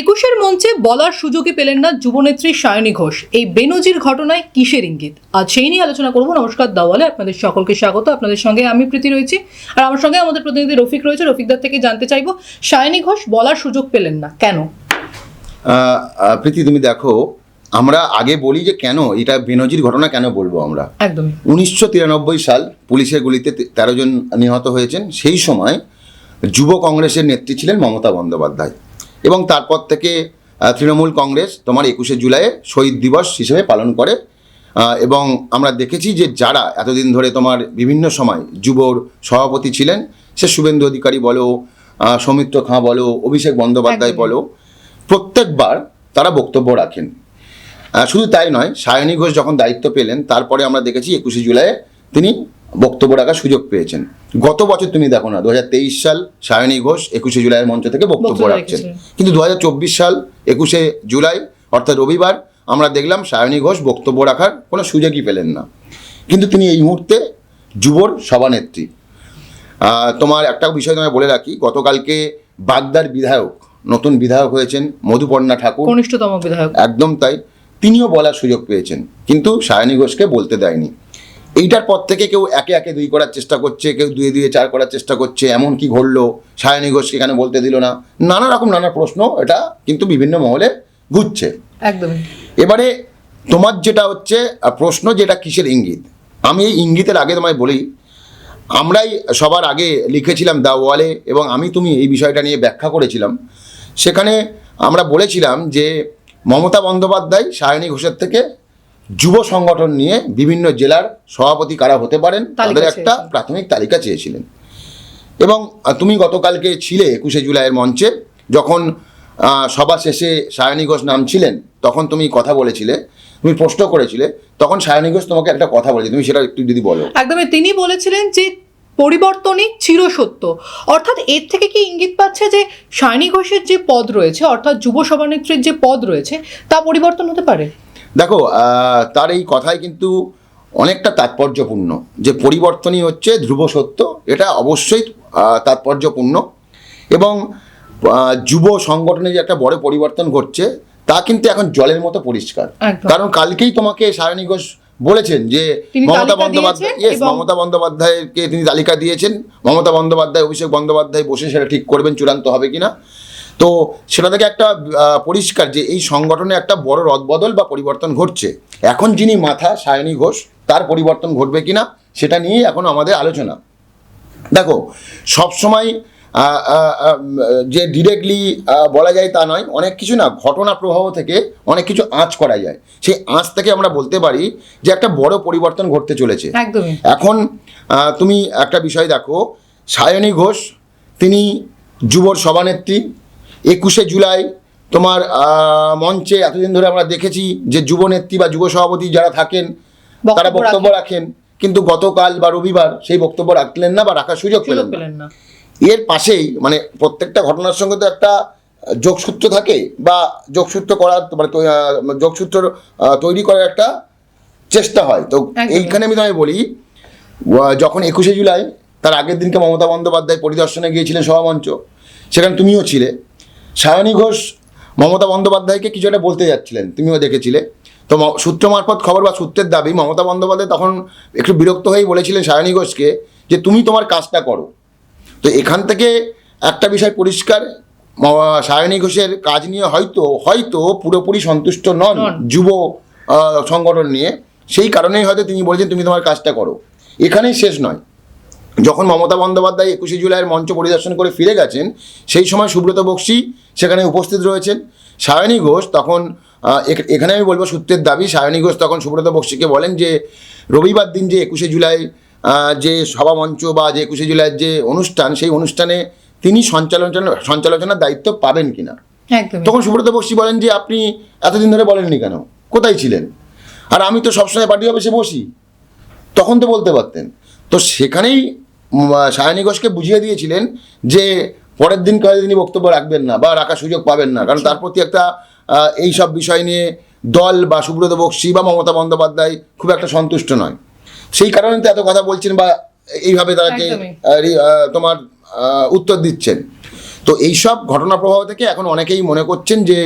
একুশের মঞ্চে বলার সুযোগই পেলেন না যুবনেত্রী সায়নী ঘোষ। এই বেনজির ঘটনায় কিসের ইঙ্গিত? আজ সেই নিয়ে আলোচনা করব। নমস্কার দাওয়ালে আপনাদের সকলকে স্বাগত। আপনাদের সঙ্গে আমি প্রীতি রয়েছি। আর আমার সঙ্গে আমাদের প্রতিনিধি রফিক রয়েছে। রফিকদার থেকে জানতে চাইব সায়নী ঘোষ বলার সুযোগ পেলেন না কেন? প্রীতি তুমি দেখো আমরা আগে বলি যে কেন এটা বেনজির ঘটনা কেন বলব আমরা? একদম উনিশশো তিরানব্বই সাল পুলিশের গুলিতে তেরো জন নিহত হয়েছেন। সেই সময় যুব কংগ্রেসের নেত্রী ছিলেন মমতা বন্দ্যোপাধ্যায়। এবং তারপর থেকে তৃণমূল কংগ্রেস তোমার একুশে জুলাই শহীদ দিবস হিসেবে পালন করে। এবং আমরা দেখেছি যে যারা এতদিন ধরে তোমার বিভিন্ন সময় যুবর সভাপতি ছিলেন সে শুভেন্দু অধিকারী বলো সৌমিত্র খাঁ বলো অভিষেক বন্দ্যোপাধ্যায় বলো প্রত্যেকবার তারা বক্তব্য রাখেন। শুধু তাই নয় সায়নী ঘোষ যখন দায়িত্ব পেলেন তারপরে আমরা দেখেছি একুশে জুলাইয়ে তিনি বক্তব্য রাখার সুযোগ পেয়েছেন। গত বছর তুমি দেখো না দু হাজার তেইশ সাল সায়নী ঘোষ একুশে জুলাইয়ের মঞ্চ থেকে বক্তব্য রাখছেন। কিন্তু দুহাজার চব্বিশ সাল একুশে জুলাই অর্থাৎ রবিবার আমরা দেখলাম সায়নী ঘোষ বক্তব্য রাখার কোনো সুযোগই পেলেন না। কিন্তু তিনি এই মুহূর্তে যুবর সভানেত্রী। তোমার একটা বিষয় তোমায় বলে রাখি গতকালকে বাগদার বিধায়ক নতুন বিধায়ক হয়েছেন মধুপর্ণা ঠাকুর। কনিষ্ঠতম বিধায়ক। একদম তাই তিনিও বলার সুযোগ পেয়েছেন। কিন্তু সায়নী ঘোষকে বলতে দেয়নি। এইটার পর থেকে কেউ একে একে দুই করার চেষ্টা করছে কেউ দুয়ে দুয়ে চার করার চেষ্টা করছে এমন কি ঘটলো? সায়নী ঘোষকে কেন বলতে দিল না? নানা রকম নানা প্রশ্ন এটা কিন্তু বিভিন্ন মহলে ঘুরছে। একদম এবারে তোমার যেটা হচ্ছে প্রশ্ন যেটা কিসের ইঙ্গিত? আমি এই ইঙ্গিতের আগে তোমায় বলি আমরাই সবার আগে লিখেছিলাম দা ওয়ালে এবং আমি তুমি এই বিষয়টা নিয়ে ব্যাখ্যা করেছিলাম। সেখানে আমরা বলেছিলাম যে মমতা বন্দ্যোপাধ্যায় সায়নী ঘোষের থেকে যুব সংগঠন নিয়ে বিভিন্ন জেলার সভাপতি কারা হতে পারেন তাদের একটা প্রাথমিক তালিকা চেয়েছিলেন। এবং তুমি গতকালকে ছিলে একুশে জুলাইয়ের মঞ্চে যখন সভা শেষে সায়নী ঘোষ নাম ছিলেন তখন তুমি কথা বলেছিলে তুমি প্রশ্ন করেছিলে তখন সায়নী ঘোষ তোমাকে একটা কথা বলেছে তুমি সেটা একটু যদি বলো। একদমই তিনি বলেছিলেন যে পরিবর্তনই চিরসত্য। অর্থাৎ এর থেকে কি ইঙ্গিত পাচ্ছে যে সায়নী ঘোষের যে পদ রয়েছে অর্থাৎ যুব সভানেত্রীর যে পদ রয়েছে তা পরিবর্তন হতে পারে? দেখো আহ, তার এই কথাই কিন্তু অনেকটা তাৎপর্যপূর্ণ যে পরিবর্তনই হচ্ছে ধ্রুব সত্য এটা অবশ্যই তাৎপর্যপূর্ণ। এবং যুব সংগঠনে যে একটা বড় পরিবর্তন ঘটছে তা কিন্তু এখন জলের মতো পরিষ্কার। কারণ কালকেই তোমাকে সায়নী ঘোষ বলেছেন যে মমতা বন্দ্যোপাধ্যায় মমতা বন্দ্যোপাধ্যায়কে তিনি তালিকা দিয়েছেন। মমতা বন্দ্যোপাধ্যায় অভিষেক বন্দ্যোপাধ্যায় বসে সেটা ঠিক করবেন চূড়ান্ত হবে কিনা। তো সেটা থেকে একটা পরিষ্কার যে এই সংগঠনে একটা বড় রদবদল বা পরিবর্তন ঘটছে। এখন যিনি মাথা সায়নী ঘোষ তার পরিবর্তন ঘটবে কিনা সেটা নিয়েই এখন আমাদের আলোচনা। দেখো সবসময় যে ডিরেক্টলি বলা যায় তা নয় অনেক কিছু না ঘটনা প্রবাহ থেকে অনেক কিছু আঁচ করা যায়। সেই আঁচ থেকে আমরা বলতে পারি যে একটা বড় পরিবর্তন ঘটতে চলেছে। এখন তুমি একটা বিষয় দেখো সায়নী ঘোষ তিনি যুবর সভানেত্রী একুশে জুলাই তোমার আহ, মঞ্চে এতদিন ধরে আমরা দেখেছি যে যুবনেত্রী বা যুব সভাপতি যারা থাকেন তারা বক্তব্য রাখেন। কিন্তু গতকাল বা রবিবার সেই বক্তব্য রাখলেন না বা রাখার সুযোগ সুযোগ পেলেন না। এর পাশেই মানে প্রত্যেকটা ঘটনার সঙ্গে তো একটা যোগসূত্র থাকে বা যোগসূত্র করার মানে যোগসূত্র তৈরি করার একটা চেষ্টা হয়। তো এইখানে আমি তোমায় বলি যখন একুশে জুলাই তার আগের দিনকে মমতা বন্দ্যোপাধ্যায় পরিদর্শনে গিয়েছিলেন সভামঞ্চ সেখানে তুমিও ছিলে। সায়নী ঘোষ মমতা বন্দ্যোপাধ্যায়কে কিছু একটা বলতে যাচ্ছিলেন তুমিও দেখেছিলে। তো সূত্র মারফত খবর বা সূত্রের দাবি মমতা বন্দ্যোপাধ্যায় তখন একটু বিরক্ত হয়েই বলেছিলেন সায়নী ঘোষকে যে তুমি তোমার কাজটা করো। তো এখান থেকে একটা বিষয় পরিষ্কার সায়নী ঘোষের কাজ নিয়ে হয়তো হয়তো পুরোপুরি সন্তুষ্ট নন নন। যুব সংগঠন নিয়ে। সেই কারণেই হয়তো তিনি বলেছেন তুমি তোমার কাজটা করো। এখানেই শেষ নয়। যখন মমতা বন্দ্যোপাধ্যায় একুশে জুলাইয়ের মঞ্চ পরিদর্শন করে ফিরে গেছেন সেই সময় সুব্রত বক্সি সেখানে উপস্থিত রয়েছেন। সায়নী ঘোষ তখন এখ- এখানে আমি বলব সূত্রের দাবি সায়নী ঘোষ তখন সুব্রত বক্সিকে বলেন যে রবিবার দিন যে একুশে জুলাই যে সভামঞ্চ বা যে একুশে জুলাইয়ের যে অনুষ্ঠান সেই অনুষ্ঠানে তিনি সঞ্চালনা সঞ্চালনার দায়িত্ব পাবেন কিনা? তখন সুব্রত বক্সি বলেন যে আপনি এতদিন ধরে বলেননি কেন? কোথায় ছিলেন? আর আমি তো সবসময় পার্টি অফিসে বসি। তখন তো বলতে পারতেন। তো সেখানেই সায়নী ঘোষকে বুঝিয়ে দিয়েছিলেন যে পরের দিন হয়তো তিনি বক্তব্য রাখবেন না বা রাখার সুযোগ পাবেন না। কারণ তার প্রতি একটা এই সব বিষয় নিয়ে দল বা সুব্রত বক্সি বা মমতা বন্দ্যোপাধ্যায় খুব একটা সন্তুষ্ট নয়। সেই কারণে তো এত কথা বলছেন বা এইভাবে তাকে তোমার উত্তর দিচ্ছেন। তো এইসব ঘটনা প্রবাহ থেকে এখন অনেকেই মনে করছেন যে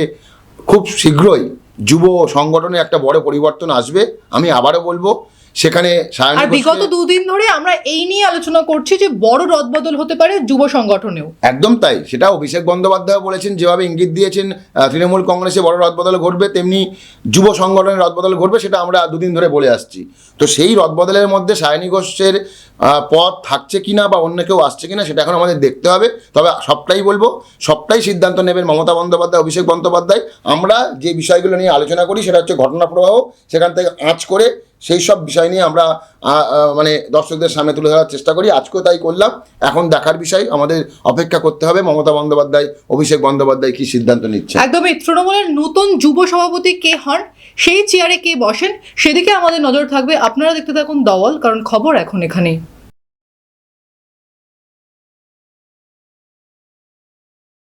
খুব শীঘ্রই যুব সংগঠনে একটা বড় পরিবর্তন আসবে। আমি আবারও বলব সেখানে আর বিগত দুদিন ধরে আমরা এই নিয়ে আলোচনা করছি যে বড় রদবদল হতে পারে যুব সংগঠনেও। একদম তাই। সেটা অভিষেক বন্দ্যোপাধ্যায় বলেছেন যেভাবে ইঙ্গিত দিয়েছেন তৃণমূল কংগ্রেসে বড় রদবদল ঘটবে তেমনি যুব সংগঠনের রদবদল ঘটবে সেটা আমরা দুদিন ধরে বলে আসছি। তো সেই রদবদলের মধ্যে সায়নী ঘোষের পথ থাকছে কিনা বা অন্য কেউ আসছে কিনা সেটা এখন আমাদের দেখতে হবে। তবে সবটাই বলব সবটাই সিদ্ধান্ত নেবেন মমতা বন্দ্যোপাধ্যায় অভিষেক বন্দ্যোপাধ্যায়। আমরা যে বিষয়গুলো নিয়ে আলোচনা করি সেটা হচ্ছে ঘটনা প্রবাহ সেখান থেকে আঁচ করে সেই সব বিষয় নিয়ে আমরা মানে দর্শকদের সামনে তুলে ধরার চেষ্টা করি। আজকেও তাই করলাম। এখন দেখার বিষয়, আমাদের অপেক্ষা করতে হবে। মমতা বন্দ্যোপাধ্যায়, অভিষেক বন্দ্যোপাধ্যায় কি সিদ্ধান্ত নিচ্ছে? একদমই। তৃণমূলের নতুন যুব সভাপতি কে হন? সেই চেয়ারে কে বসেন? সেদিকে আমাদের নজর থাকবে। আপনারা দেখতে থাকুন দওয়াল কারণ খবর এখন এখানেই।